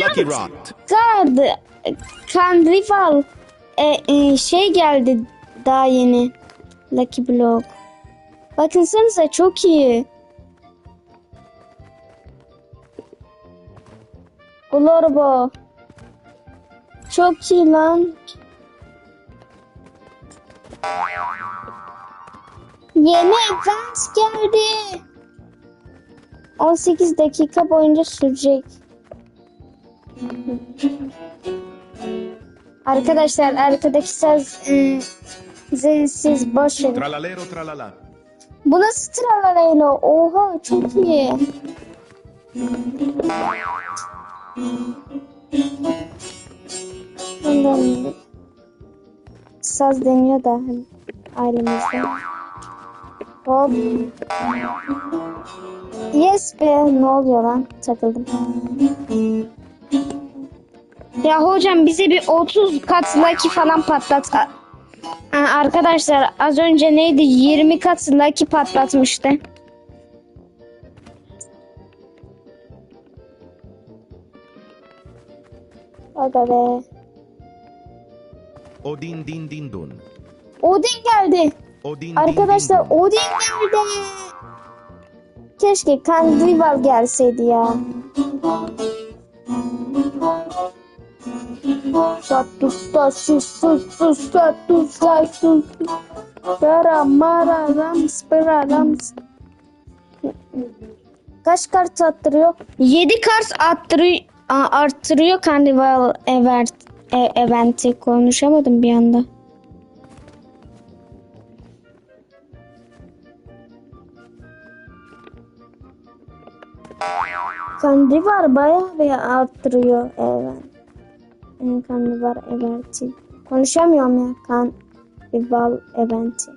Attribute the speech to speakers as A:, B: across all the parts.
A: Lucky Rot.
B: God, Kandrival e, e, şey geldi daha yeni. Lucky Block. Bakınsanıza çok iyi. Glorbo. Çok iyi lan. Yeni event geldi. 18 dakika boyunca sürecek. Arkadaşlar arkadaki söz e, siz, siz boş verin.
A: Tralalero tralala.
B: Bu nasıl tralaleylo? Oha çok iyi. Ondan saz deniyor da hani ailemizde. Hop. Yes be ne oluyor lan takıldım. Ya hocam bize bir 30 kat lucky falan patlat. Arkadaşlar az önce neydi 20 kat lucky patlatmıştı. Aga be.
A: Odin din din dun.
B: Odin geldi.
A: Odin
B: Arkadaşlar
A: din din.
B: Odin geldi. Keşke Kandrival gelseydi ya. Satus tasus sus sus satus satus. Dara mara rams pera rams. Kaç kart attırıyor? 7 kart attırıyor, arttırıyor Carnival event, e, eventi. Konuşamadım bir anda. Karnivar bayağı bir arttırıyor evet. Karnivar eventi. Konuşamıyorum ya karnival eventi.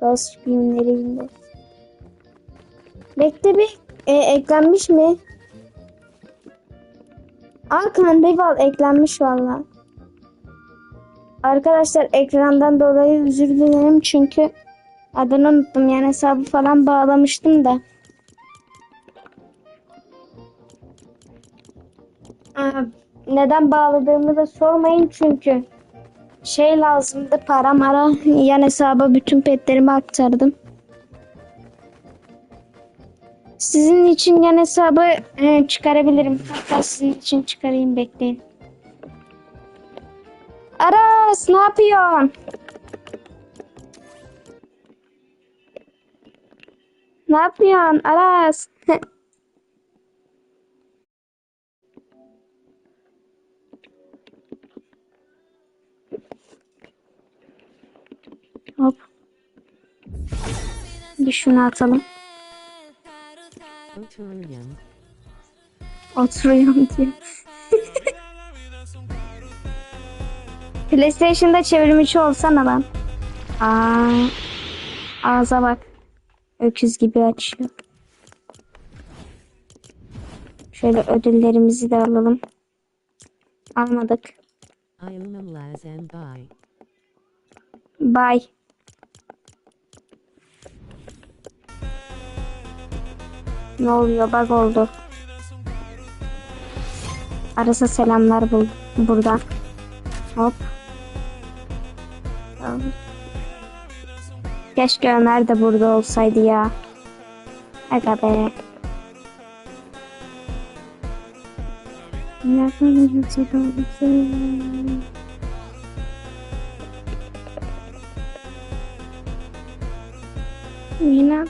B: Ghost filmleri Windows. Bekle bir e, eklenmiş mi? Aa karnival eklenmiş valla. Arkadaşlar ekrandan dolayı özür dilerim çünkü adını unuttum yani hesabı falan bağlamıştım da. Neden bağladığımı da sormayın çünkü şey lazımdı para mara yan hesaba bütün petlerimi aktardım. Sizin için yan hesabı e, çıkarabilirim. Hatta sizin için çıkarayım bekleyin. Aras ne yapıyorsun? Ne yapıyorsun Aras? Hop. Bir şunu atalım.
C: Oturuyorum.
B: Oturuyorum diye. PlayStation'da çevrimiçi olsana lan. Aa, ağza bak. Öküz gibi açıyor. Şöyle ödüllerimizi de alalım. Almadık.
C: Bye.
B: Ne oluyor? Bug oldu. Arasa selamlar bul buradan. Hop. Keşke Ömer de burada olsaydı ya. Aga be. Yine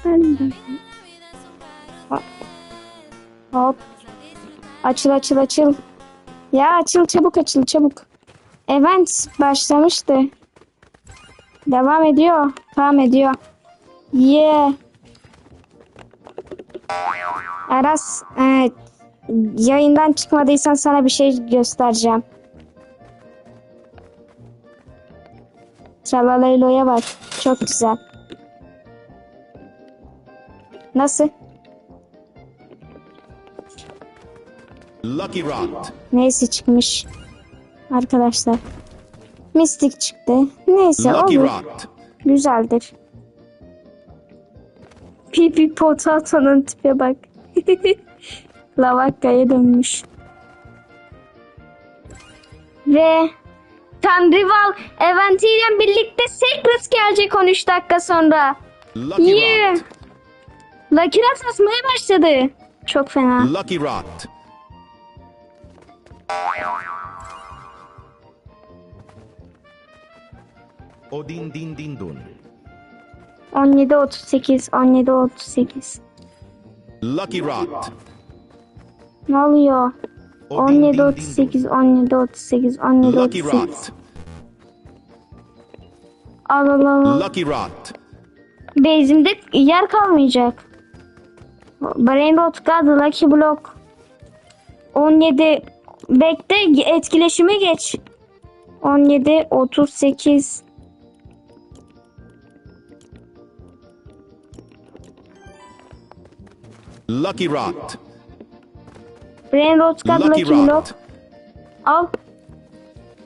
B: ben Hop. Hop. Açıl açıl açıl. Ya açıl çabuk açıl çabuk. Event başlamıştı. Devam ediyor. Tamam ediyor. Yeah. Aras e, yayından çıkmadıysan sana bir şey göstereceğim. Tralaleylo'ya bak. Çok güzel. Nasıl?
A: Lucky Rot.
B: Neyse çıkmış. Arkadaşlar. Mistik çıktı. Neyse
A: Lucky
B: olur.
A: Rot.
B: Güzeldir. Pipi Potato'nun tipe bak. Lavakka'ya dönmüş. Ve Tanrival eventiyle birlikte Secret gelecek 13 dakika sonra.
A: Lucky
B: Yeah.
A: Rot.
B: Lucky Rat asmaya başladı. Çok fena.
A: Lucky Rot. Odin din din dun.
B: 17 38 17 38.
A: Lucky Rot.
B: Ne oluyor?
A: Odin
B: 17
A: din din
B: 38 17 38 17
A: dun. Lucky
B: 38.
A: Rot.
B: Al al al.
A: Lucky Rot.
B: Base'imde yer kalmayacak. Brain Rot Lucky Block. 17 bekle etkileşime geç. 17 38
A: Lucky Rot.
B: Brain Rot
A: Lucky
B: Lucky.
A: Rot.
B: Al.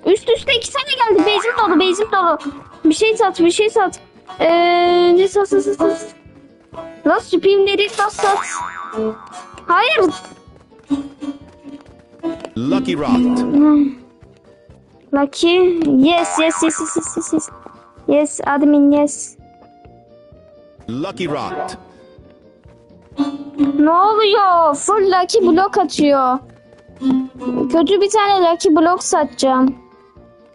B: Üst üste iki tane geldi. Bezim dolu, bezim dolu. Bir şey sat, bir şey sat. Eee ne sat, sat, sat. Lan süpimleri sat, sat. Hayır.
A: Lucky Rot.
B: Lucky. Yes, yes, yes, yes, yes, yes, yes. Yes, admin, yes.
A: Lucky Rot.
B: Ne oluyor? Full Lucky block atıyor. Kötü bir tane Lucky block satacağım.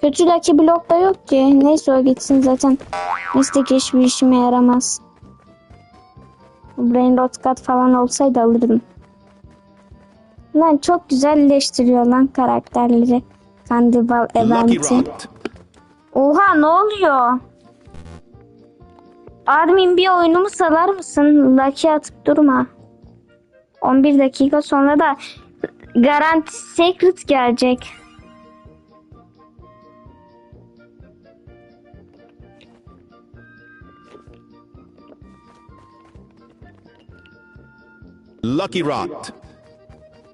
B: Kötü Lucky block da yok ki. Neyse o gitsin zaten. Mistik hiçbir işime yaramaz. Brain rot cut falan olsaydı alırdım. Lan çok güzelleştiriyor lan karakterleri.
A: Lucky
B: eventi. Oha ne oluyor? Armin bir oyunumu salar mısın? Lucky atıp durma. 11 dakika sonra da garanti secret gelecek.
A: Lucky Rot.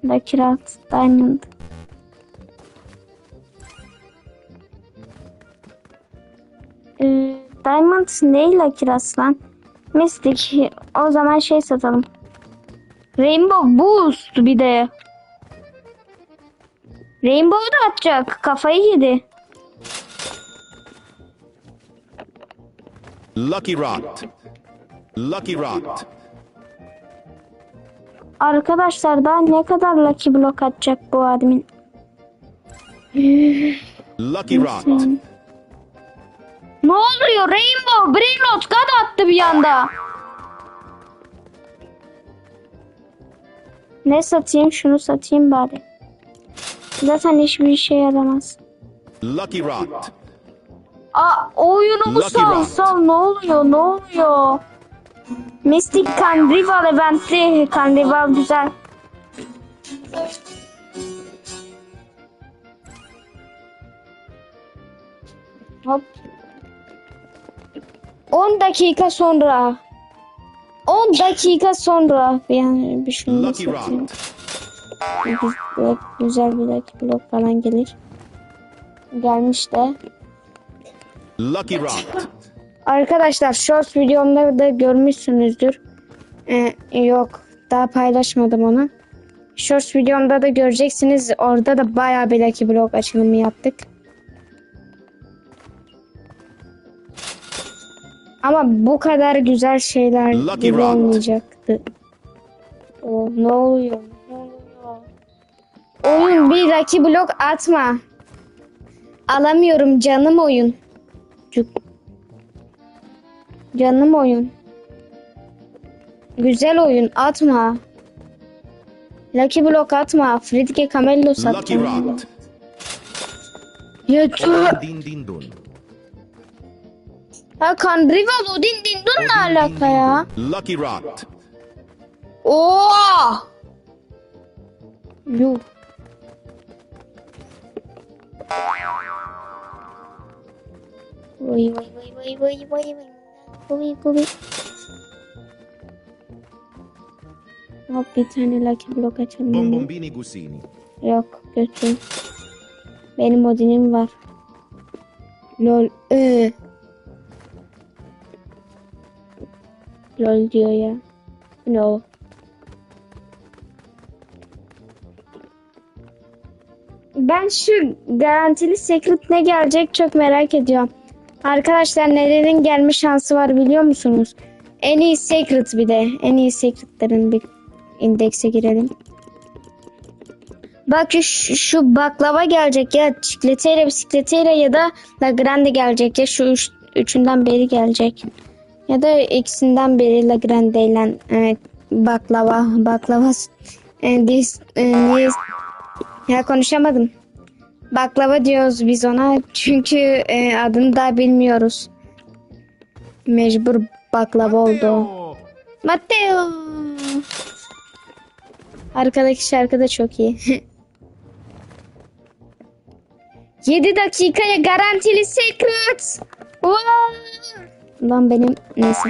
B: Lucky Rat Diamond. Ee, Diamond ne Lucky Rat lan? Mystic. O zaman şey satalım. Rainbow Boost bir de. Rainbow da atacak. Kafayı yedi.
A: Lucky Rot. Lucky Rot.
B: Arkadaşlar daha ne kadar Lucky Block atacak bu admin?
A: Lucky Rot.
B: Ne oluyor? Rainbow, Brainrot God attı bir anda. Ne satayım? Şunu satayım bari. Zaten hiçbir işe yaramaz.
A: Lucky Rot.
B: Aa oyunumu sal sal ne oluyor ne oluyor? Mystic Carnival eventi Carnival güzel. Hop. 10 dakika sonra. 10 dakika sonra yani bir şunu satayım.
A: Rot.
B: Güzel, bir Lucky Block falan gelir. Gelmiş de.
A: Lucky Rot.
B: Arkadaşlar short videomda da görmüşsünüzdür. Ee, yok daha paylaşmadım onu. Short videomda da göreceksiniz. Orada da bayağı bir Lucky Block açılımı yaptık. Ama bu kadar güzel şeyler
A: Lucky
B: gibi
A: Round.
B: olmayacaktı. O, ne oluyor? Ne oluyor? Oyun bir Lucky Block atma. Alamıyorum canım oyun. Cuk. Canım oyun. Güzel oyun atma. Lucky Block atma. Fridge Camello.
A: Rot.
B: Yeter.
A: Din din dun.
B: Ha kan Rival Odin Dindun ne alaka ya?
A: Lucky Rot.
B: Oo! Yuh. Vay vay vay vay vay vay vay. Kubi kubi. Hop bir tane Lucky Block açalım.
A: Bombombini Gusini.
B: Yok kötü. Benim Odin'im var. Lol. Ee. Lol diyor ya. No. Ben şu garantili secret ne gelecek çok merak ediyorum. Arkadaşlar nelerin gelme şansı var biliyor musunuz? En iyi secret bir de. En iyi secretlerin bir indekse girelim. Bak şu, şu baklava gelecek ya çikleteyle bisikleteyle ya da La Grande gelecek ya şu üç, üçünden biri gelecek. Ya da ikisinden biri La Grande ile e, baklava baklava e, dis, e, niye- ya konuşamadım. Baklava diyoruz biz ona çünkü e, adını da bilmiyoruz. Mecbur baklava oldu. Matteo. Arkadaki şarkı da çok iyi. 7 dakikaya garantili secret. Wow. Lan benim neyse.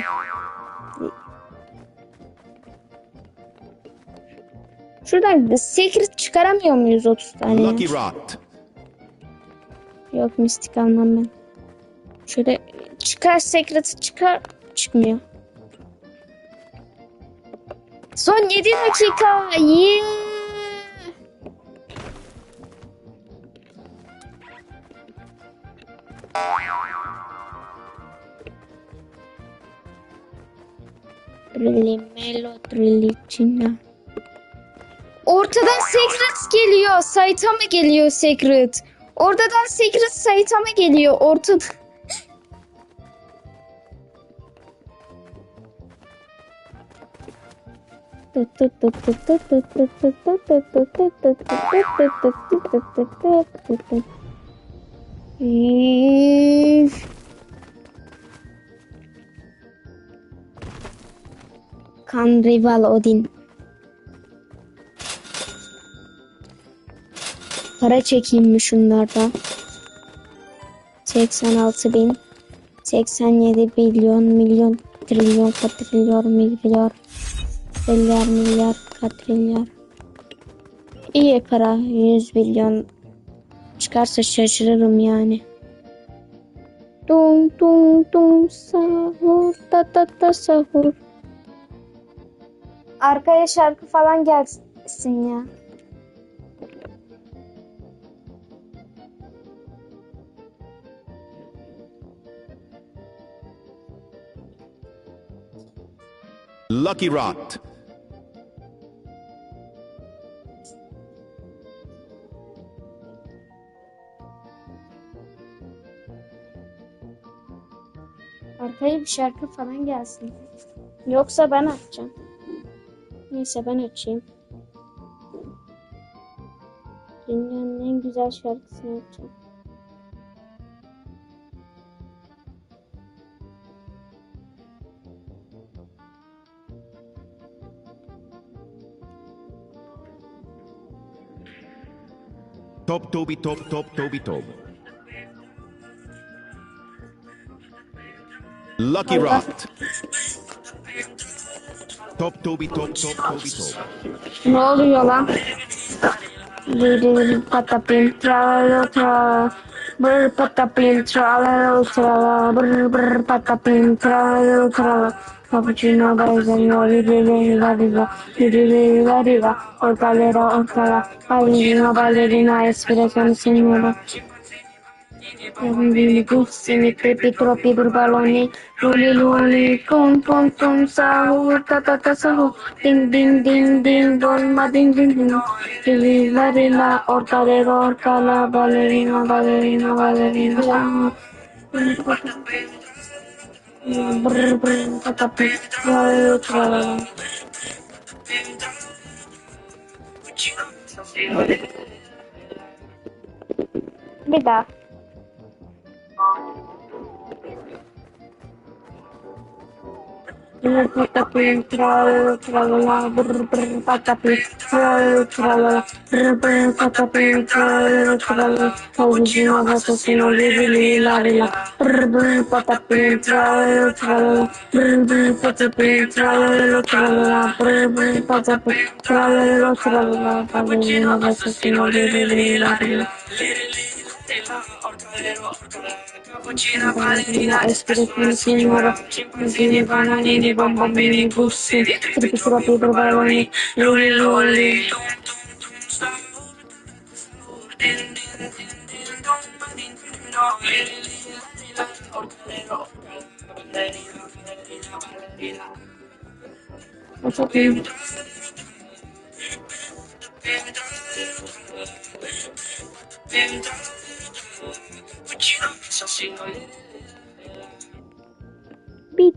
B: Şuradan secret çıkaramıyor muyuz 30 tane?
A: Lucky Rot.
B: Yok mistik almam ben. Şöyle çıkar secret'ı çıkar çıkmıyor. Son 7 dakika. Yeah. Trilimelo trilicina. Ortadan secret geliyor. Saitama geliyor secret. Oradan secret Saitama geliyor. Ortada. Kan rival Odin. Para çekeyim mi şunlardan? 86 bin. 87 milyon milyon trilyon katrilyon milyar milyar milyar katrilyon. İyi para 100 milyon çıkarsa şaşırırım yani. Dum dum dum sahur ta ta ta sahur. Arkaya şarkı falan gelsin ya.
A: Lucky Rot.
B: Arkaya bir şarkı falan gelsin. Yoksa ben açacağım. Neyse ben açayım. Dünyanın en güzel şarkısını açacağım.
A: Top Toby Top Top Toby Top. Lucky Rot. Top Toby Top Top Toby Top.
B: Ne oluyor lan? Diri patapim tralala tralala Brr patapim tralala tralala patapim tralala tralala cappuccino paesino, ribeveva li ribeveva viva, col palero o cala, pallerino, ballerina, espressione signora. Bambini gussini, crepi troppi burbaloni, luli luli, con con con salu, ta ta ta salu, din din din din don ma din din din, rila rila, orcalero orcala, ballerino ballerino ballerino. Brr brr, patapi, tralala tralala. Bir Ballerina, espresso, What's up. Baby, Bir.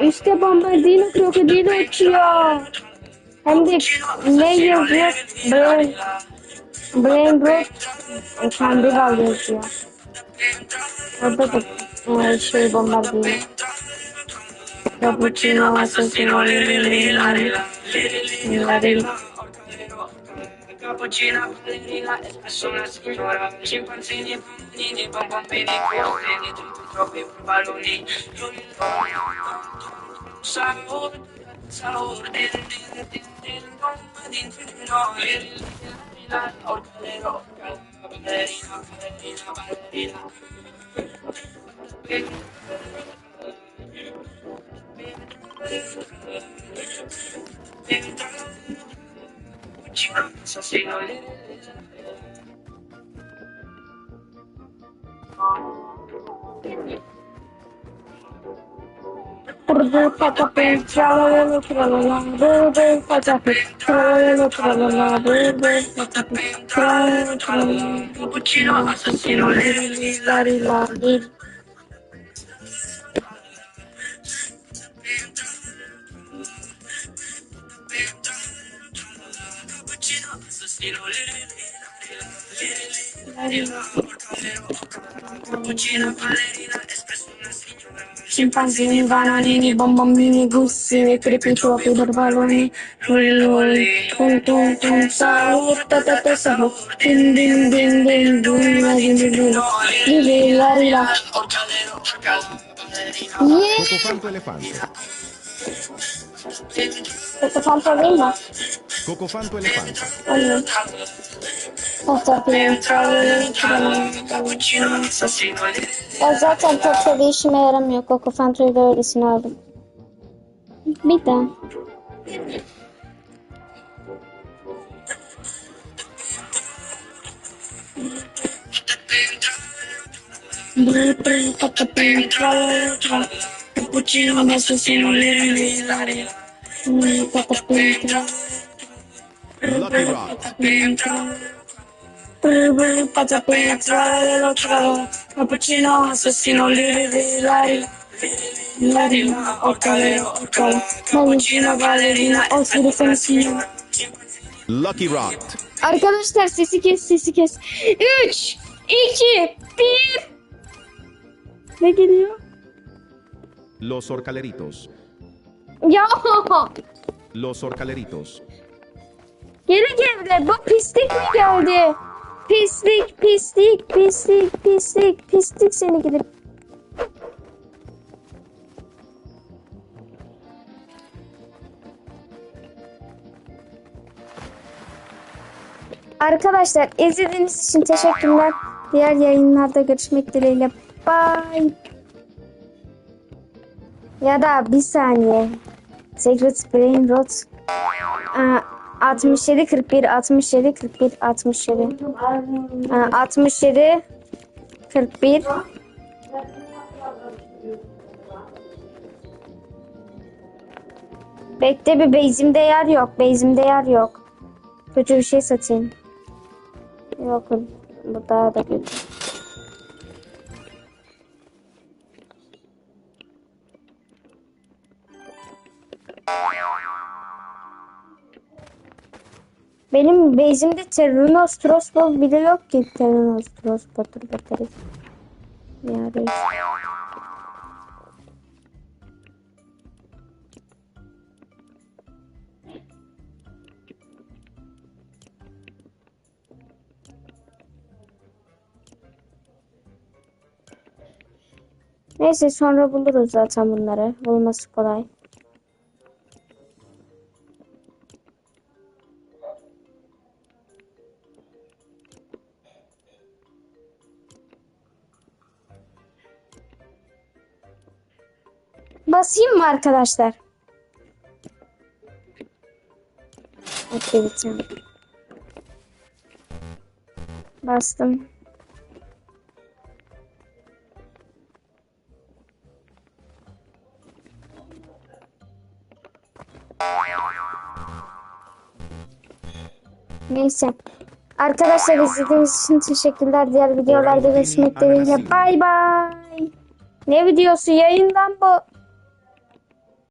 B: İşte bombardino krokodili uçuyor. Hem de ne yazıyor? Brain, brain rot Kandival yazıyor. Orada da e, şey bombardino. Cappuccino, assassino, lili, lali, lali.
D: Cappuccino, ballerina, espresso, una signora Scimpanzini, bambini, bambini, cortini Tutti troppi palloni Sahur, sahur Din, din, din, din, dom, din, din, no Lili, lili, la, orcalero, ballerina, ballerina, ballerina Cappuccino assassino, lari lari
B: Scimpanzini, bananini, bombomini, gussini, crepi, troppi, barbaloni, lulli, tum tum tum, sahur, ta ta ta sahur, din din din din, dun, la din din din, lili, la.
D: Orcalero,
B: Ye,
A: Cocofanto elefante.
B: questo fanto değil mi?
A: Cocofanto elefante.
B: Anne. Patapim, tralalelo, tralala.
D: Cappuccino, assassino, lili
B: Ya zaten çok da bir işime yaramıyor. Coco Fanto'yu da öylesine aldım.
A: Lucky Rock.
D: Cappuccino, Cappuccino,
A: Lucky Rock.
B: Arkadaşlar sesi kes sesi kes. 3, 2, 1. Ne geliyor?
A: Los orcaleritos.
B: Ya
A: Los orcaleritos.
B: Geri geldi. Bu pislik mi geldi? Pislik, pislik, pislik, pislik, pislik seni gidip. Arkadaşlar izlediğiniz için teşekkürler. Diğer yayınlarda görüşmek dileğiyle. Bye. Ya da bir saniye. Secret Brain Rot. Aa, 67 41 67 41 67. Aa, 67 41 Bekle bir base'imde yer yok. Base'imde yer yok. Kötü bir şey satayım. Yok bu daha da kötü. Benim base'imde Terranos Trosbol bile yok ki Terranos Trosbol dur bakarız. Ya reis. Neyse sonra buluruz zaten bunları. Bulması kolay. Basayım mı arkadaşlar? Aktivite. Bastım. Neyse. Arkadaşlar izlediğiniz için teşekkürler. Diğer videolarda görüşmek dileğiyle. Bay bay. Ne videosu? Yayından bu.